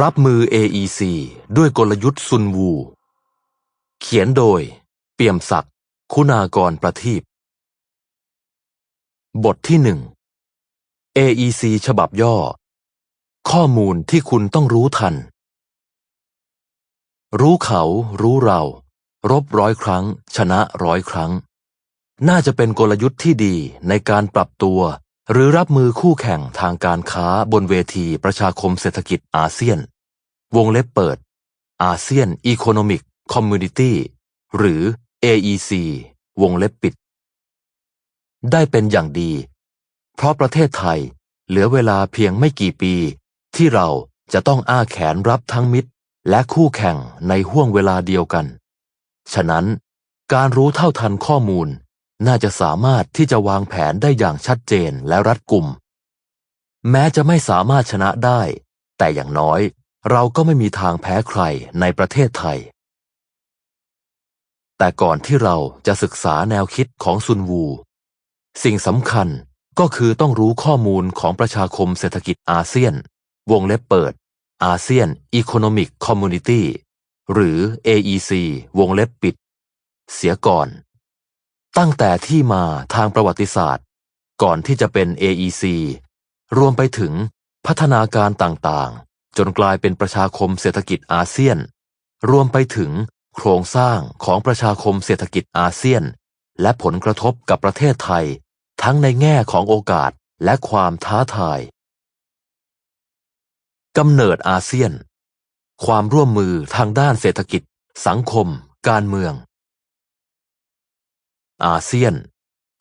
รับมือ AEC ด้วยกลยุทธ์ซุนวู เขียนโดย เปี่ยมศักดิ์คุณากรประทีปบทที่หนึ่ง AEC ฉบับย่อ ข้อมูลที่คุณต้องรู้ทัน รู้เขารู้เรา รบร้อยครั้ง ชนะร้อยครั้ง น่าจะเป็นกลยุทธ์ที่ดีในการปรับตัว หรือรับมือคู่แข่งทางการค้าบนเวทีประชาคมเศรษฐกิจอาเซียน วงเล็บเปิด อาเซียนอีโคโนมิกคอมมูนิตี้หรือ AEC วงเล็บปิด ได้เป็นอย่างดี เพราะประเทศไทยเหลือเวลาเพียงไม่กี่ปี ที่เราจะต้องอ้าแขนรับทั้งมิตร และคู่แข่งในห่วงเวลาเดียวกัน ฉะนั้น การรู้เท่าทันข้อมูล น่าจะสามารถที่จะวางแผนได้อย่างชัดเจนและรัดกุม แม้จะไม่สามารถชนะได้ แต่อย่างน้อยเราก็ไม่มีทางแพ้ใครในประเทศไทย แต่ก่อนที่เราจะศึกษาแนวคิดของซุนวู สิ่งสำคัญก็คือต้องรู้ข้อมูลของประชาคมเศรษฐกิจอาเซียน วงเล็บเปิด อาเซียนอีโคโนมิกคอมมูนิตี้หรือ AEC วงเล็บปิด เสียก่อน ตั้งแต่ที่มาทางประวัติศาสตร์ ก่อนที่จะเป็น AEC รวมไปถึงพัฒนาการต่างๆ จนกลายเป็นประชาคมเศรษฐกิจอาเซียน รวมไปถึงโครงสร้างของประชาคมเศรษฐกิจอาเซียน และผลกระทบกับประเทศไทย ทั้งในแง่ของโอกาสและความท้าทายกำเนิดอาเซียน ความร่วมมือทางด้านเศรษฐกิจ สังคม การเมือง อาเซียน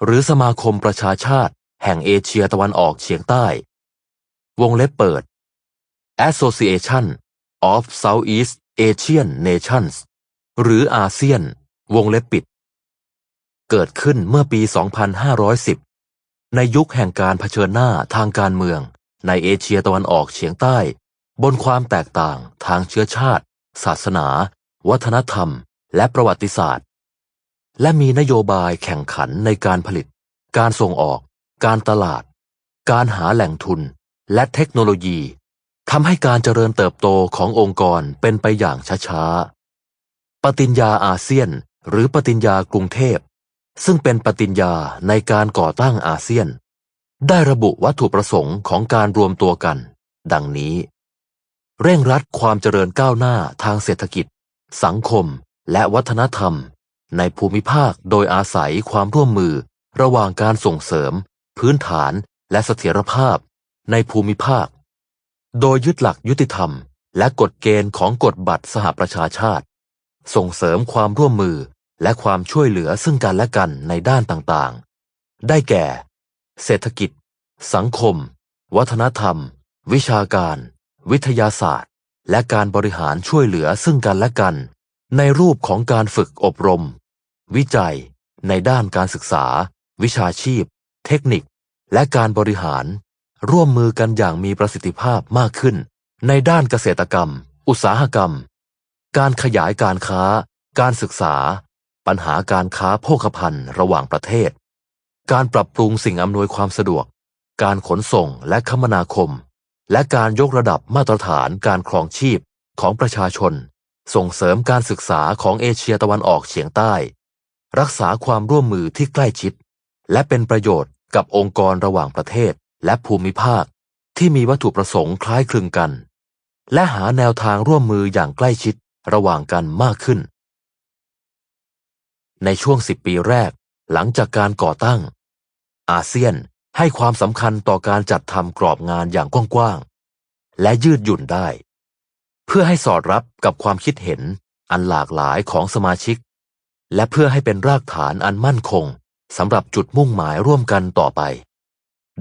หรือสมาคมประชาชาติ แห่งเอเชียตะวันออกเฉียงใต้ วงเล็บเปิด Association of Southeast Asian Nations หรืออาเซียน วงเล็บปิด เกิดขึ้นเมื่อปี 2510 ในยุคแห่งการเผชิญหน้าทางการเมือง ในเอเชียตะวันออกเฉียงใต้ บนความแตกต่างทางเชื้อชาติ ศาสนา วัฒนธรรม และประวัติศาสตร์ และมีนโยบายแข่งขันในการผลิต การส่งออก การตลาด การหาแหล่งทุน และเทคโนโลยีทำให้การเจริญเติบโตขององค์กรเป็นไปอย่างช้าๆ ปฏิญญาอาเซียน หรือปฏิญญากรุงเทพ ซึ่งเป็นปฏิญญาในการก่อตั้งอาเซียน ได้ระบุวัตถุประสงค์ของการรวมตัวกัน ดังนี้ เร่งรัดความเจริญก้าวหน้าทางเศรษฐกิจ สังคม และวัฒนธรรม ในภูมิภาคโดยอาศัยความร่วมมือระหว่างการส่งเสริม พื้นฐานและเสถียรภาพ ในภูมิภาค โดยยึดหลักยุติธรรม และกฎเกณฑ์ของกฎบัตรสหประชาชาติ ส่งเสริมความร่วมมือและความช่วยเหลือซึ่งกันและกันในด้านต่างๆ ได้แก่ เศรษฐกิจ สังคม วัฒนธรรม วิชาการ วิทยาศาสตร์ และการบริหารช่วยเหลือซึ่งกันและกัน ในรูปของการฝึกอบรม วิจัย ในด้านการศึกษา วิชาชีพ เทคนิค และการบริหาร ร่วมมือกันอย่างมีประสิทธิภาพมากขึ้น ในด้านเกษตรกรรม อุตสาหกรรม การขยายการค้า การศึกษา ปัญหาการค้าโภคภัณฑ์ระหว่างประเทศ การปรับปรุงสิ่งอำนวยความสะดวก การขนส่งและคมนาคม และการยกระดับมาตรฐานการครองชีพของประชาชน ส่งเสริมการศึกษาของเอเชียตะวันออกเฉียงใต้ รักษาความร่วมมือที่ใกล้ชิด และเป็นประโยชน์กับองค์กรระหว่างประเทศและภูมิภาค ที่มีวัตถุประสงค์คล้ายคลึงกัน และหาแนวทางร่วมมืออย่างใกล้ชิดระหว่างกันมากขึ้น ในช่วงสิบปีแรก หลังจากการก่อตั้ง อาเซียนให้ความสำคัญต่อการจัดทำกรอบงานอย่างกว้างๆและยืดหยุ่นได้ เพื่อให้สอดรับกับความคิดเห็นอันหลากหลายของสมาชิก และเพื่อให้เป็นรากฐานอันมั่นคงสำหรับจุดมุ่งหมายร่วมกันต่อไป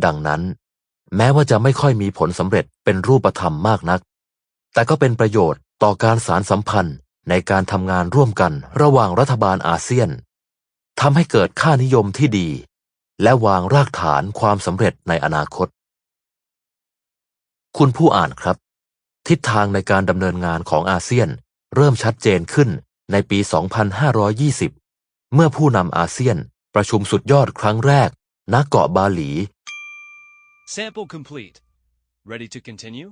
ดังนั้น แม้ว่าจะไม่ค่อยมีผลสำเร็จเป็นรูปธรรมมากนัก แต่ก็เป็นประโยชน์ต่อการสารสัมพันธ์ในการทำงานร่วมกันระหว่างรัฐบาลอาเซียนทำให้เกิดค่านิยมที่ดี และวางรากฐานความสำเร็จในอนาคต คุณผู้อ่านครับ ทิศทางในการดำเนินงานของอาเซียน เริ่มชัดเจนขึ้นในปี 2520 เมื่อผู้นำอาเซียนประชุมสุดยอดครั้งแรก ณ เกาะบาหลี Sample complete. Ready to continue?